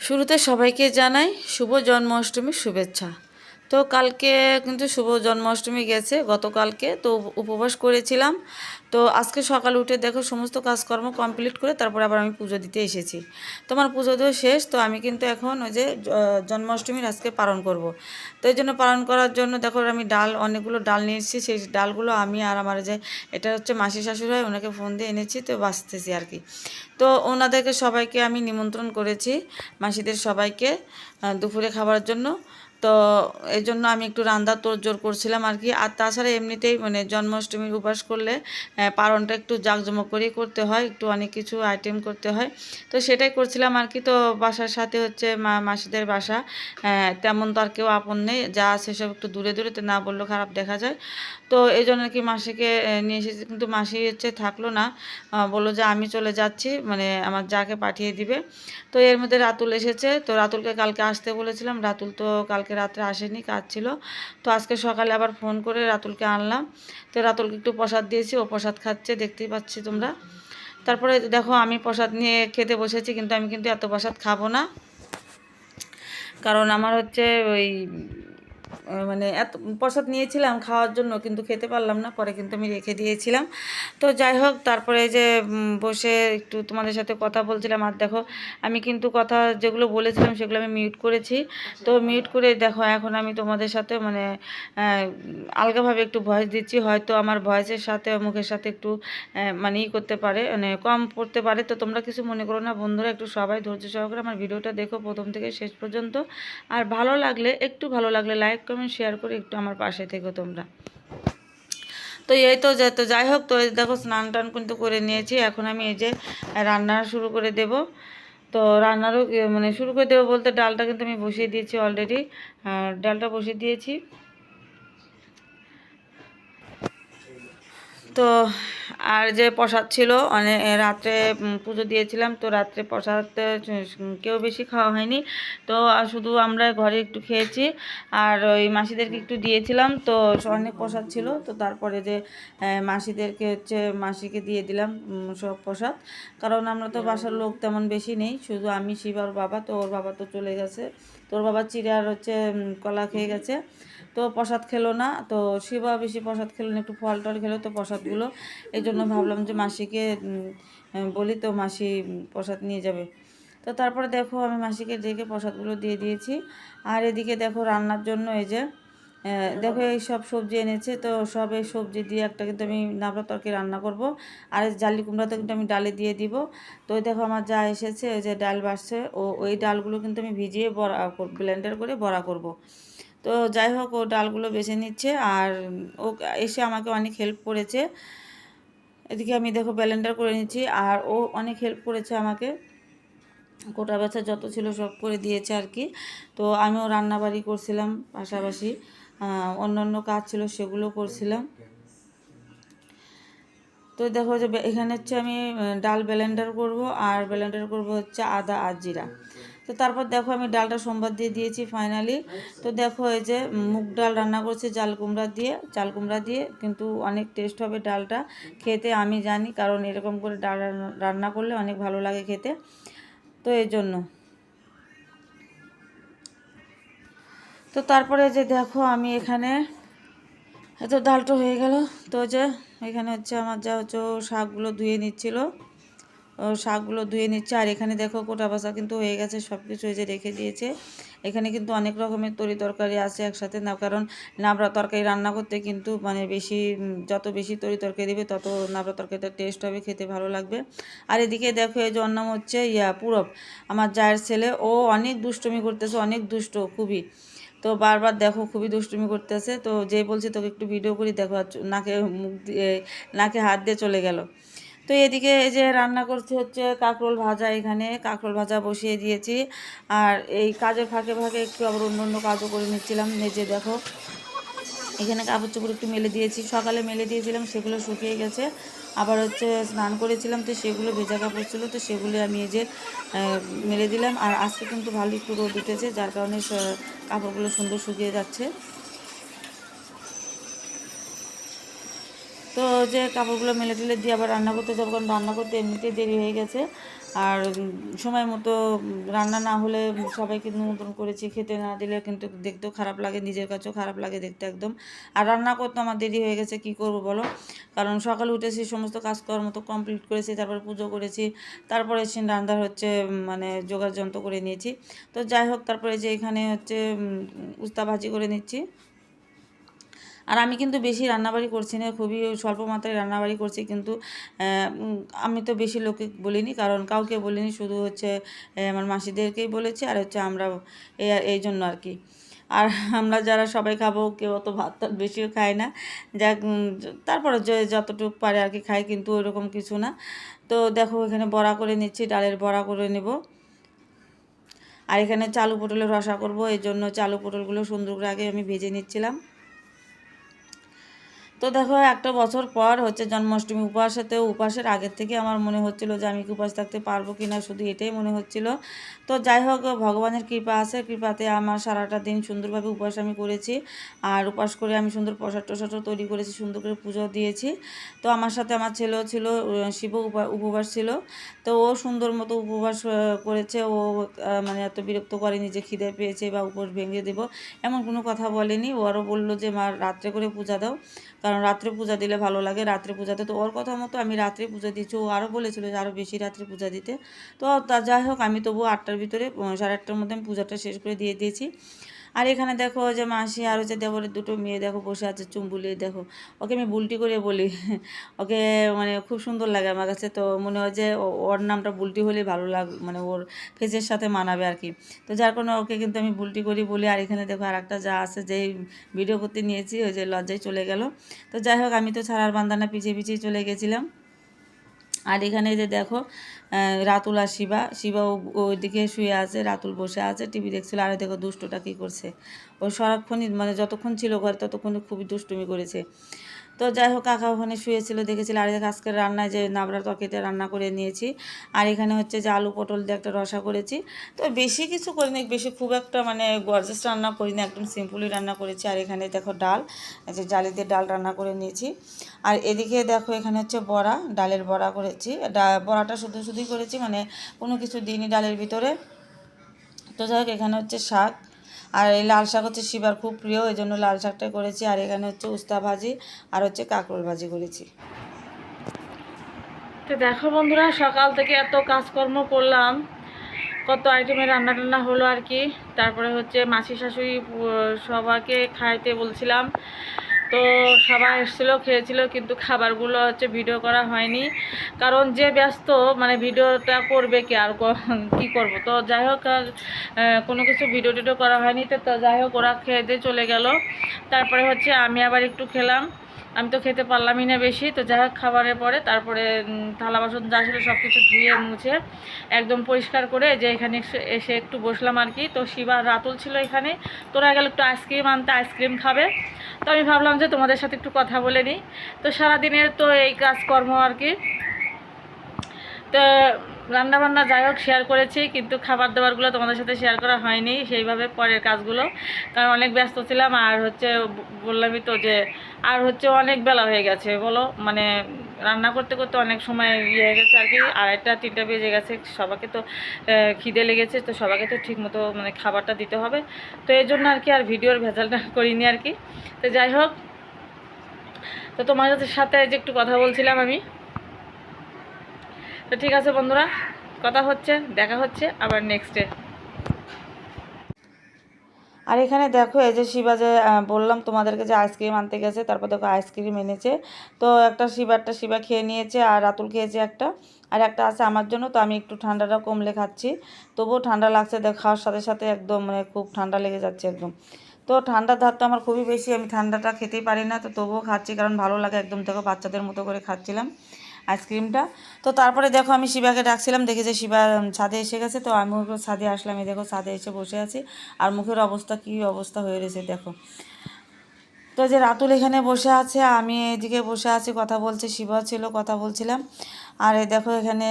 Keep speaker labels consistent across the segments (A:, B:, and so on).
A: শুরুতে সবাইকে জানাই শুভ জন্মাষ্টমীর শুভেচ্ছা। তো কালকে কিন্তু শুভ জন্মাষ্টমী গেছে, গতকালকে তো উপবাস করেছিলাম। তো আজকে সকাল উঠে দেখো সমস্ত কাজকর্ম কমপ্লিট করে তারপর আবার আমি পুজো দিতে এসেছি। তোমার পুজো দেওয়া শেষ, তো আমি কিন্তু এখন ওই যে জন্মাষ্টমীর আজকে পালন করব। তো এই জন্য পালন করার জন্য দেখো আমি ডাল, অনেকগুলো ডাল নিয়ে এসেছি, সেই ডালগুলো আমি আর আমার যে, এটা হচ্ছে মাসি শাশুড়ি হয়, ওনাকে ফোন দিয়ে এনেছি, তো বাঁচতেছি আর কি। তো ওনাদেরকে সবাইকে আমি নিমন্ত্রণ করেছি, মাসিদের সবাইকে দুপুরে খাবার জন্য। তো এই জন্য আমি একটু রান্না তোড়জোড় করছিলাম আর কি। আর তাছাড়া এমনিতেই মানে জন্মাষ্টমীর উপাস করলে পারনটা একটু জাঁকজমক করেই করতে হয়, একটু অনেক কিছু আইটেম করতে হয়। তো সেটাই করছিলাম আর কি। তো বাসার সাথে হচ্ছে মা, মাসিদের বাসা তেমন তো আর কেউ আপন নেই, যা আছে সব একটু দূরে দূরে তো না বললেও খারাপ দেখা যায়। তো এই জন্য কি মাসিকে নিয়ে এসেছি। কিন্তু মাসি হচ্ছে থাকল না। বলল যে আমি চলে যাচ্ছি মানে আমার যাকে পাঠিয়ে দিবে। তো এর মধ্যে রাতুল এসেছে। তো রাতুলকে কালকে আসতে বলেছিলাম। রাতুল তো কালকে রাত্রে আসেনি, কাজ ছিল। তো আজকে সকালে আবার ফোন করে রাতুলকে আনলাম। তো রাতুলকে একটু প্রসাদ দিয়েছি। ও প্রসাদ খাচ্ছে, দেখতেই পাচ্ছি তোমরা। তারপরে দেখো, আমি প্রসাদ নিয়ে খেতে বসেছি, কিন্তু আমি কিন্তু এত প্রসাদ খাব না। কারণ আমার হচ্ছে ওই মানে এত প্রসাদ নিয়েছিলাম খাওয়ার জন্য, কিন্তু খেতে পারলাম না, পরে কিন্তু আমি রেখে দিয়েছিলাম। তো যাই হোক, তারপরে যে বসে একটু তোমাদের সাথে কথা বলছিলাম, আর দেখো, আমি কিন্তু কথা যেগুলো বলেছিলাম সেগুলো আমি মিউট করেছি। তো মিউট করে দেখো, এখন আমি তোমাদের সাথে মানে আলগাভাবে একটু ভয়েস দিচ্ছি। হয়তো আমার ভয়েসের সাথে মুখের সাথে একটু মানে ই করতে পারে মানে কম পড়তে পারে। তো তোমরা কিছু মনে করো না, বন্ধুরা, একটু সবাই ধৈর্য সহকারে আমার ভিডিওটা দেখো প্রথম থেকে শেষ পর্যন্ত। আর ভালো লাগলে, একটু ভালো লাগলে লাইক কমেন্ট শেয়ার করে একটু আমার পাশে থেকো তোমরা। তো এই তো তো যাই হোক, তো দেখো স্নান টান কিন্তু করে নিয়েছি। এখন আমি এই যে রান্না শুরু করে দেব। তো রান্নারও মানে শুরু করে দেবো বলতে ডালটা কিন্তু আমি বসিয়ে দিয়েছি অলরেডি ডালটা বসিয়ে দিয়েছি। তো আর যে প্রসাদ ছিল মানে রাত্রে পুজো দিয়েছিলাম, তো রাত্রে প্রসাদ কেউ বেশি খাওয়া হয়নি। তো শুধু আমরা ঘরে একটু খেয়েছি, আর ওই মাসিদেরকে একটু দিয়েছিলাম, তো অনেক প্রসাদ ছিল। তো তারপরে যে মাসিদেরকে হচ্ছে, মাসিকে দিয়ে দিলাম সব প্রসাদ। কারণ আমরা তো বাসার লোক তেমন বেশি নেই, শুধু আমি, শিব আর বাবা, তো ওর বাবা তো চলে গেছে। তো ওর বাবা চিড়ে আর হচ্ছে কলা খেয়ে গেছে। তো প্রসাদ খেলো না, তো শিবা বেশি প্রসাদ খেলো না, একটু ফল টল খেলো, তো প্রসাদগুলো। এই জন্য ভাবলাম যে মাসিকে বলি তো মাসি প্রসাদ নিয়ে যাবে। তো তারপরে দেখো আমি মাসিকে ডেকে প্রসাদগুলো দিয়ে দিয়েছি। আর এদিকে দেখো রান্নার জন্য এই যে দেখো এই সব সবজি এনেছে। তো সব এই সবজি দিয়ে একটা কিন্তু আমি নাবড়া তরকারি রান্না করব। আর এই জালি কুমড়াতে কিন্তু আমি ডালে দিয়ে দিব। তো দেখো আমার যা এসেছে ওই যে ডাল বাড়ছে, ও, ওই ডালগুলো কিন্তু আমি ভিজিয়ে বড়া ব্লেন্ডার করে বড়া করব। তো যাই হোক, ও ডালগুলো বেছে নিচ্ছে। আর ও এসে আমাকে অনেক হেল্প করেছে। এদিকে আমি দেখো ব্যালেন্ডার করে নিচ্ছি, আর ও অনেক হেল্প করেছে আমাকে। কোটা ব্যথা যত ছিল সব করে দিয়েছে আর কি। তো আমিও রান্নাবাড়ি করছিলাম পাশাপাশি অন্য অন্য কাজ ছিল সেগুলো করছিলাম। তো দেখো যে এখানে হচ্ছে আমি ডাল ব্লেন্ডার করব আর ব্লেন্ডার করব হচ্ছে আদা আর জিরা। তো তারপর দেখো আমি ডালটা সোমবার দিয়ে দিয়েছি ফাইনালি তো দেখো এই যে মুগ ডাল রান্না করছি জাল কুমড়া দিয়ে, চাল কুমড়া দিয়ে কিন্তু অনেক টেস্ট হবে ডালটা। খেতে আমি জানি কারণ এরকম করে ডাল রান্না- রান্না করলে অনেক ভালো লাগে খেতে। তো এই জন্য। তো তারপরে যে দেখো আমি এখানে এত ডালটা হয়ে গেল। তো যে এখানে হচ্ছে আমার যা হচ্ছে শাকগুলো ধুয়ে নিচ্ছিল। ও শাকগুলো ধুয়ে নিচ্ছে। আর এখানে দেখো কোটা বাসা কিন্তু হয়ে গেছে সব কিছু এই যে রেখে দিয়েছে। এখানে কিন্তু অনেক রকমের তরি তরকারি আছে একসাথে না, কারণ নাবড়া তরকারি রান্না করতে কিন্তু মানে বেশি, যত বেশি তরি তরকারি দেবে, তত নাবড়া তরকারিটা টেস্ট হবে, খেতে ভালো লাগবে। আর এদিকে দেখো এই যে হচ্ছে ইয়া, পুরব। আমার জায়ের ছেলে, ও অনেক দুষ্টুমি করতেছে, অনেক দুষ্ট খুবই। তো বারবার দেখো খুবই দুষ্টুমি করতেছে। তো যে বলছে তোকে একটু ভিডিও করি, দেখো নাকে মুখ দিয়ে, নাকে হাত দিয়ে চলে গেল। তো এদিকে এই যে রান্না করছি হচ্ছে কাঁকরোল ভাজা এখানে। কাঁকরোল ভাজা বসিয়ে দিয়েছি। আর এই কাজের ফাঁকে ফাঁকে একটু আবার অন্য অন্য কাজও করে নিচ্ছিলাম। এই যে দেখো, এখানে কাপড় চোপড় একটু মেলে দিয়েছি। সকালে মেলে দিয়েছিলাম, সেগুলো শুকিয়ে গেছে। আবার হচ্ছে স্নান করেছিলাম, তো সেগুলো ভেজা কাপড় ছিল, তো সেগুলো আমি এই যে মেলে দিলাম। আর আজকে কিন্তু ভালো একটু রোদ উঠেছে যার কারণে কাপড়গুলো সুন্দর শুকিয়ে যাচ্ছে। তো যে কাপড়গুলো মেলে টেলে দিয়ে আবার রান্না করতে যাব, কারণ রান্না করতে এমনিতেই দেরি হয়ে গেছে। আর সময় মতো রান্না না হলে সবাইকে নিমন্ত্রণ করেছি, খেতে না দিলে কিন্তু দেখতেও খারাপ লাগে, নিজের কাছেও খারাপ লাগে দেখতে একদম। আর রান্না করতে আমার দেরি হয়ে গেছে, কি করব বলো? কারণ সকালে উঠেছি সমস্ত কাজকর্ম তো কমপ্লিট করেছি, তারপরে পুজো করেছি, তারপরে সে রান্নার হচ্ছে মানে জোগাড় যন্ত্র করে নিয়েছি। তো যাই হোক, তারপরে যে এখানে হচ্ছে উস্তা ভাজি করে নিচ্ছি। আর আমি কিন্তু বেশি রান্নাবাড়ি করছি না খুবই স্বল্প মাত্রায় রান্নাবাড়ি করছি কিন্তু আমি তো বেশি লোকে বলিনি কারণ কাউকে বলিনি শুধু হচ্ছে আমার মাসিদেরকেই বলেছি আর হচ্ছে আমরা এই জন্য আর কি। আর আমরা যারা সবাই খাব কেউ অত ভাত টাত বেশিও খায় না উম, তারপরে যে যতটুকু পারে আর কি খায় কিন্তু ওইরকম কিছু না। তো দেখো এখানে বড়া করে নিচ্ছি ডালের বড়া করে নেব। আর এখানে চালু পটলের রসা করব এই জন্য চালু পটলগুলো সুন্দর করে আগে আমি ভেজে নিচ্ছিলাম। তো দেখো, একটা বছর পর হচ্ছে জন্মাষ্টমী উপবাসেতে উপবাসের আগের থেকে আমার মনে হচ্ছিল যে আমি কি উপবাস থাকতে পারব কি না শুধু এটাই মনে হচ্ছিল। তো যাই হোক, ভগবানের কৃপা আছে, কৃপাতে আমার সারাটা দিন সুন্দরভাবে উপবাস আমি করেছি। আর উপবাস করে আমি সুন্দর প্রসাদ টসাদও তৈরি করেছি, সুন্দর করে পুজো দিয়েছি। তো আমার সাথে আমার ছেলেও ছিল শিব উপা- উপবাস ছিল। তো ও সুন্দর মতো উপবাস করেছে। ও মানে এত বিরক্ত করেনি যে খিদে পেয়েছে বা উপোস ভেঙে দেবো, এমন কোনো কথা বলেনি। ও আরও বলল যে, মা, রাত্রে করে পূজা দাও। কারণ রাত্রে পূজা দিলে ভালো লাগে, রাত্রে পূজাতে তো ওর কথা মতো আমি রাত্রে পূজা দিয়েছি। ও আরও বলেছিল যে আরও বেশি রাত্রে পূজা দিতে। তো তা যাই হোক, আমি তবু আটটার ভিতরে, সাড়ে আটটার মধ্যে আমি পূজাটা শেষ করে দিয়ে দিয়েছি। আর এখানে দেখো যে মাসি আর হচ্ছে দেবরের দুটো মেয়ে দেখো বসে আছে চুম্বুলি, দেখো, ওকে আমি বুলটি করে বলি, ওকে মানে খুব সুন্দর লাগে আমার কাছে, তো মনে হয় যে ওর নামটা বুলটি হলে ভালো লাগ মানে ওর ফেসের সাথে মানাবে আর কি। তো যার কারণে ওকে কিন্তু আমি বুলটি করি বলি, আর এখানে দেখো আর একটা যা আছে যেই ভিডিও করতে নিয়েছি, ওই যে লজ্জায় চলে গেল। তো যাই হোক, আমি তো ছাড়ার বান্দানা পিছিয়ে পিছিয়ে চলে গেছিলাম। আর এখানে যে দেখো রাতুল আর শিবা। শিবা ওইদিকে শুয়ে আছে, রাতুল বসে আছে, টিভি দেখছিল। আর দেখো, দুষ্টটা কী করছে? ও সারাক্ষণই মানে যতক্ষণ ছিল ঘরে, ততক্ষণ খুবই দুষ্টুমি করেছে। তো যাই হোক কাকা ওখানে শুয়েছিল, দেখেছিল আর আজকের রান্নায় যে নাবড়া তরকারিতে রান্না করে নিয়েছি। আর এখানে হচ্ছে যে আলু পটল দিয়ে একটা রসা করেছি। তো বেশি কিছু করিনি, বেশি খুব একটা মানে গরজেস রান্না করিনি, একদম সিম্পলই রান্না করেছি। আর এখানে দেখো ডাল যে জালি দিয়ে ডাল রান্না করে নিয়েছি। আর এদিকে দেখো এখানে হচ্ছে বড়া, ডালের বড়া করেছি। বড়াটা শুধু শুধুই করেছি মানে কোনো কিছু দিইনি ডালের ভিতরে। তো যাই হোক, এখানে হচ্ছে শাক আর এই লাল শাক হচ্ছে শিবার খুব প্রিয় এই জন্য লাল শাকটা করেছি। আর এখানে হচ্ছে উস্তা ভাজি আর হচ্ছে কাঁকরোল ভাজি করেছি। তো দেখো বন্ধুরা, সকাল থেকে এত কাজকর্ম করলাম। কত আইটেমের রান্না টান্না হলো আর কি। তারপরে হচ্ছে মাসি শাশুড়ি সবাকে খাইতে বলছিলাম। তো সবাই এসেছিল, খেয়েছিল, কিন্তু খাবারগুলো হচ্ছে ভিডিও করা হয়নি। কারণ যে ব্যস্ত মানে ভিডিওটা করবে কি আর ক- করব? তো যাই হোক কোনো কিছু ভিডিও টিডিও করা হয়নি। তো যাই হোক, ওরা খেয়ে দিয়ে চলে গেল। তারপরে হচ্ছে আমি আবার একটু খেলাম। আমি তো খেতে পারলামই না বেশি, তো যাই হোক খাবারের পরে তারপরে থালা বাসন যা ছিল সব কিছু ধুয়ে মুছে একদম পরিষ্কার করে যে এখানে এসে- একটু বসলাম আর কি। তো শিবা রাতুল ছিল এখানে তোরা গেল একটু আইসক্রিম আনতে আইসক্রিম খাবে। তো আমি ভাবলাম যে তোমাদের সাথে একটু কথা বলে নিই। তো সারাদিনের তো এই কাজকর্ম আর কি। তো রান্না বান্না যাই হোক শেয়ার করেছি, কিন্তু খাবার দাবারগুলো তোমাদের সাথে শেয়ার করা হয়নি, সেইভাবে পরের কাজগুলো। কারণ অনেক ব্যস্ত ছিলাম, আর হচ্ছে বললামই তো যে, আর হচ্ছে অনেক বেলা হয়ে গেছে, বলো? মানে রান্না করতে করতে অনেক সময় ইয়ে হয়ে গেছে আর কি, আড়াইটা, তিনটা বেজে গেছে, সবাইকে তো খিদে লেগেছে, তো সবাইকে তো ঠিক মতো মানে খাবারটা দিতে হবে। তো এই জন্য আর কি, আর ভিডিওর ভেজালটা করিনি আর কি। তো যাই হোক, তো তোমাদের সাথে যে একটু কথা বলছিলাম আমি তো ঠিক আছে বন্ধুরা, কথা হচ্ছে, দেখা হচ্ছে আবার নেক্সটে আর এখানে দেখো, এই যে শিবা যে বললাম তোমাদেরকে যে আইসক্রিম আনতে গেছে, তারপর দেখো আইসক্রিম এনেছে। তো একটা শিবারটা শিবা খেয়ে নিয়েছে আর রাতুল খেয়েছে একটা। আর একটা আছে আমার জন্য, তো আমি একটু ঠান্ডাটা কমলে খাচ্ছি। তবুও ঠান্ডা লাগছে, দেখ, খাওয়ার সাথে সাথে একদম মানে খুব ঠান্ডা লেগে যাচ্ছে একদম। তো ঠান্ডার ধার তো আমার খুবই বেশি, আমি ঠান্ডাটা খেতেই পারি না, তো তবুও খাচ্ছি কারণ ভালো লাগে একদম, দেখো বাচ্চাদের মতো করে খাচ্ছিলাম। আইসক্রিমটা। তো তারপরে দেখো আমি শিবাকে ডাকছিলাম, দেখি যে শিবা ছাদে এসে গেছে। তো আমি ওকে ছাদে আসলাম, এই দেখো ছাদে এসে বসে আছি। আর মুখের অবস্থা, কি অবস্থা হয়ে রয়েছে দেখো। তো যে রাতুল এখানে বসে আছে, আমি এদিকে বসে আছি, কথা বলছি শিবা ছিল, কথা বলছিলাম। আর এই দেখো এখানে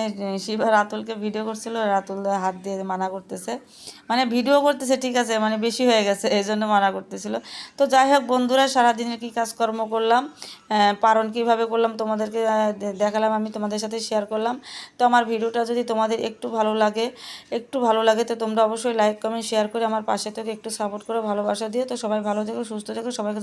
A: শিবা রাতুলকে ভিডিও করছিল, রাতুল হাত দিয়ে মানা করতেছে। মানে ভিডিও করতেছে, ঠিক আছে মানে বেশি হয়ে গেছে, এই জন্য মানা করতেছিল। তো যাই হোক বন্ধুরা, সারাদিনের কী কাজকর্ম করলাম পারণ কীভাবে করলাম তোমাদেরকে দেখালাম, আমি তোমাদের সাথে শেয়ার করলাম। তো আমার ভিডিওটা যদি তোমাদের একটু ভালো লাগে, একটু ভালো লাগে, তো তোমরা অবশ্যই লাইক কমেন্ট শেয়ার করে আমার পাশে থেকে একটু সাপোর্ট করে ভালোবাসা দিও। তো সবাই ভালো থেকো, সুস্থ থেকো, সবাইকে